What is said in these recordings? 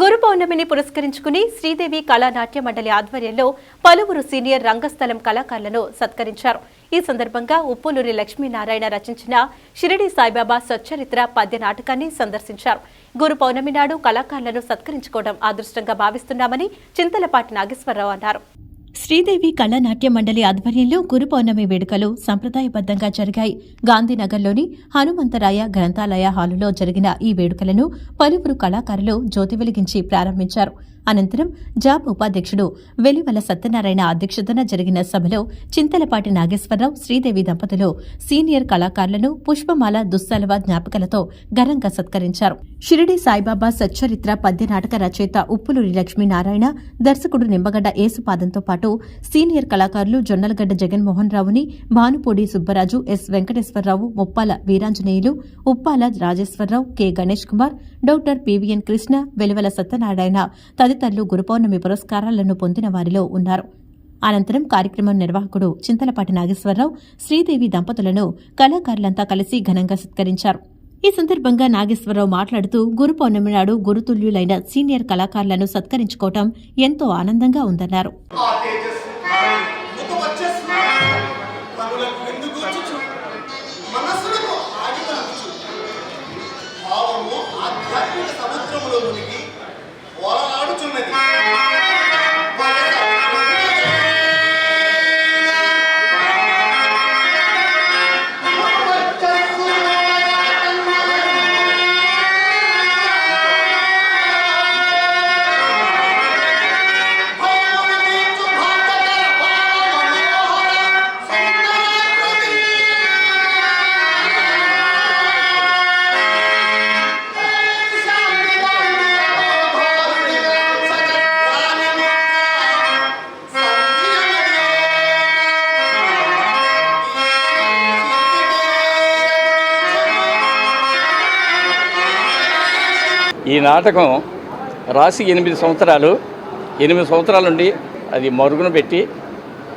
గురు పౌర్ణమిని పురస్కరించుకుని శ్రీదేవి కళానాట్య మండలి ఆధ్వర్యంలో పలువురు సీనియర్ రంగస్థలం కళాకారులను సత్కరించారు. ఈ సందర్భంగా ఉప్పులూరి లక్ష్మీనారాయణ రచించిన షిరిడి సాయిబాబా సచ్చరిత్ర పద్య నాటకాన్ని సందర్శించారు. గురు పౌర్ణమి నాడు కళాకారులను సత్కరించుకోవడం అదృష్టంగా భావిస్తున్నామని చింతలపాటి నాగేశ్వరరావు అన్నారు. శ్రీదేవి కళానాట్య మండలి ఆధ్వర్యంలో గురు పౌర్ణమి వేడుకలు సంప్రదాయబద్దంగా జరిగాయి. గాంధీనగర్లోని హనుమంతరాయ గ్రంథాలయ హాలులో జరిగిన ఈ వేడుకలను పలువురు కళాకారులు జ్యోతి వెలిగించి ప్రారంభించారు. అనంతరం జాబ్ ఉపాధ్యక్షుడు వెలివల సత్యనారాయణ అధ్యక్షతన జరిగిన సభలో చింతలపాటి నాగేశ్వరరావు శ్రీదేవి దంపతులు సీనియర్ కళాకారులను పుష్పమాల దుస్సలవ జ్ఞాపికలతో ఘనంగా సత్కరించారు. షిరిడి సాయిబాబా సచ్చరిత్ర పద్య నాటక రచయిత ఉప్పులూరి లక్ష్మీనారాయణ దర్శకుడు నిమ్మగడ్డ ఏసుపాదంతో పాటు సీనియర్ కళాకారులు Jonnalagadda Jaganmohan రావుని Bhanupudi Subbaraju S Venkateswararao Muppala Veeranjaneyulu Uppala Rajeswararao K Ganesh Kumar doctor P V N Krishna Veluvala Satyanarayana తదితరులు గురుపౌర్ణమి పురస్కారాలను పొందిన వారిలో ఉన్నారు. అనంతరం కార్యక్రమం నిర్వాహకుడు చింతలపాటి నాగేశ్వరరావు శ్రీదేవి దంపతులను కళాకారులంతా కలిసి ఘనంగా సత్కరించారు. ఈ సందర్భంగా నాగేశ్వరరావు మాట్లాడుతూ గురు పౌర్ణమి నాడు గురుతుల్యులైన సీనియర్ కళాకారులను సత్కరించుకోవటం ఎంతో ఆనందంగా ఉందన్నారు. మనసులకు తేజస్సు భావము ఆధ్యాత్మిక సముద్రములో మునిగి ఈ నాటకం రాసి ఎనిమిది సంవత్సరాలు. ఎనిమిది సంవత్సరాల నుండి అది మరుగున పెట్టి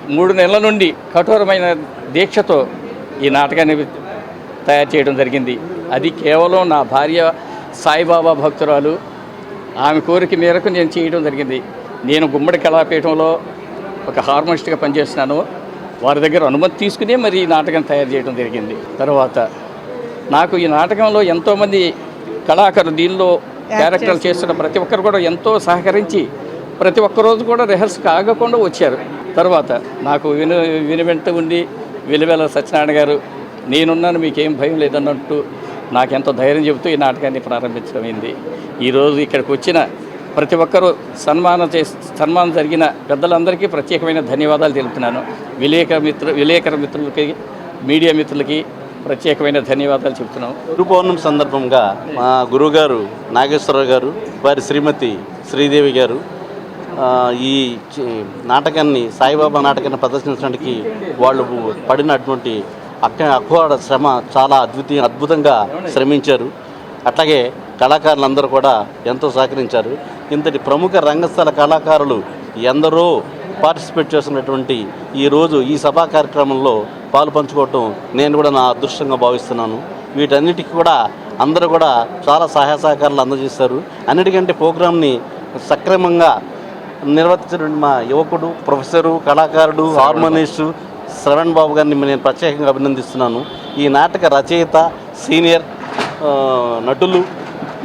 మూడు నెలల నుండి కఠోరమైన దీక్షతో ఈ నాటకాన్ని తయారు చేయడం జరిగింది. అది కేవలం నా భార్య సాయిబాబా భక్తురాలు ఆమె కోరిక మేరకు నేను చేయడం జరిగింది. నేను గుమ్మడి కళాపీఠంలో ఒక హార్మోనిస్ట్గా పనిచేస్తున్నాను. వారి దగ్గర అనుమతి తీసుకునే మరి ఈ నాటకం తయారు చేయడం జరిగింది. తర్వాత నాకు ఈ నాటకంలో ఎంతోమంది కళాకారులు దీనిలో క్యారెక్టర్లు చేస్తున్న ప్రతి ఒక్కరు కూడా ఎంతో సహకరించి ప్రతి ఒక్క రోజు కూడా రిహర్స్ కాగకుండా వచ్చారు. తర్వాత నాకు విను వినివెంట ఉండి వెలివెల సత్యనారాయణ గారు నేనున్నాను మీకేం భయం లేదన్నట్టు నాకెంతో ధైర్యం చెబుతూ ఈ నాటకాన్ని ప్రారంభించడమైంది ఈరోజు ఇక్కడికి వచ్చిన ప్రతి ఒక్కరూ సన్మానం చేసి సన్మానం జరిగిన పెద్దలందరికీ ప్రత్యేకమైన ధన్యవాదాలు తెలుపుతున్నాను. విలేకర మిత్రు విలేకర మిత్రులకి మీడియా మిత్రులకి ప్రత్యేకమైన ధన్యవాదాలు చెప్తున్నాం. గురు పౌర్ణమి సందర్భంగా మా గురువుగారు నాగేశ్వరరావు గారు వారి శ్రీమతి శ్రీదేవి గారు ఈ నాటకాన్ని సాయిబాబా నాటకాన్ని ప్రదర్శించడానికి వాళ్ళు పడినటువంటి అక్క అక్కువాడ శ్రమ చాలా అద్భుత అద్భుతంగా శ్రమించారు. అట్లాగే కళాకారులందరూ కూడా ఎంతో సహకరించారు. ఇంతటి ప్రముఖ రంగస్థల కళాకారులు ఎందరో పార్టిసిపేట్ చేస్తున్నటువంటి ఈ రోజు ఈ సభా కార్యక్రమంలో పాలు పంచుకోవటం నేను కూడా నా అదృష్టంగా భావిస్తున్నాను. వీటన్నిటికీ కూడా అందరూ కూడా చాలా సహాయ సహకారాలు అందజేశారు. అన్నిటికంటే ప్రోగ్రామ్ని సక్రమంగా నిర్వర్తించినటువంటి మా యువకుడు ప్రొఫెసరు కళాకారుడు హార్మోనిస్టు శ్రవణ్ బాబు గారిని నేను ప్రత్యేకంగా అభినందిస్తున్నాను. ఈ నాటక రచయిత సీనియర్ నటులు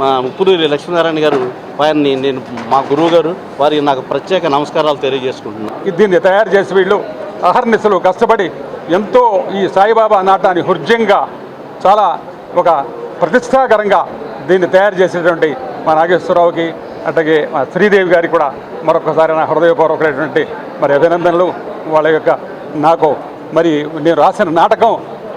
మా ముప్పులూరి లక్ష్మీనారాయణ గారు వారిని నేను మా గురువు గారు వారికి నాకు ప్రత్యేక నమస్కారాలు తెలియజేసుకుంటున్నాను. దీన్ని తయారు చేసి వీళ్ళు అహర్నిశలు కష్టపడి ఎంతో ఈ సాయిబాబా నాటాన్ని హృద్యంగా చాలా ఒక ప్రతిష్టాకరంగా దీన్ని తయారు చేసేటువంటి మా నాగేశ్వరరావుకి అట్లాగే మా శ్రీదేవి గారికి కూడా మరొకసారి నా హృదయపూర్వకమైనటువంటి మరి అభినందనలు. వాళ్ళ యొక్క నాకు మరి నేను రాసిన నాటకం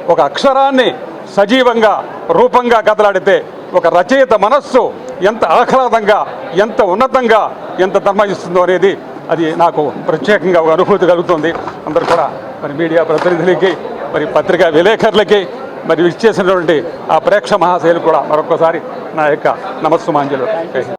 ఒక అక్షరాన్ని సజీవంగా రూపంగా కదలాడితే ఒక రచయిత మనస్సు ఎంత ఆహ్లాదంగా ఎంత ఉన్నతంగా ఎంత ధర్మయిస్తుందో అనేది అది నాకు ప్రత్యేకంగా ఒక అనుభూతి కలుగుతుంది. అందరూ కూడా మరి మీడియా ప్రతినిధులకి మరి పత్రికా విలేకరులకి మరి విచ్చేసినటువంటి ఆ ప్రేక్ష మహాశైలు కూడా మరొకసారి నా యొక్క నమస్సుమాంజలు.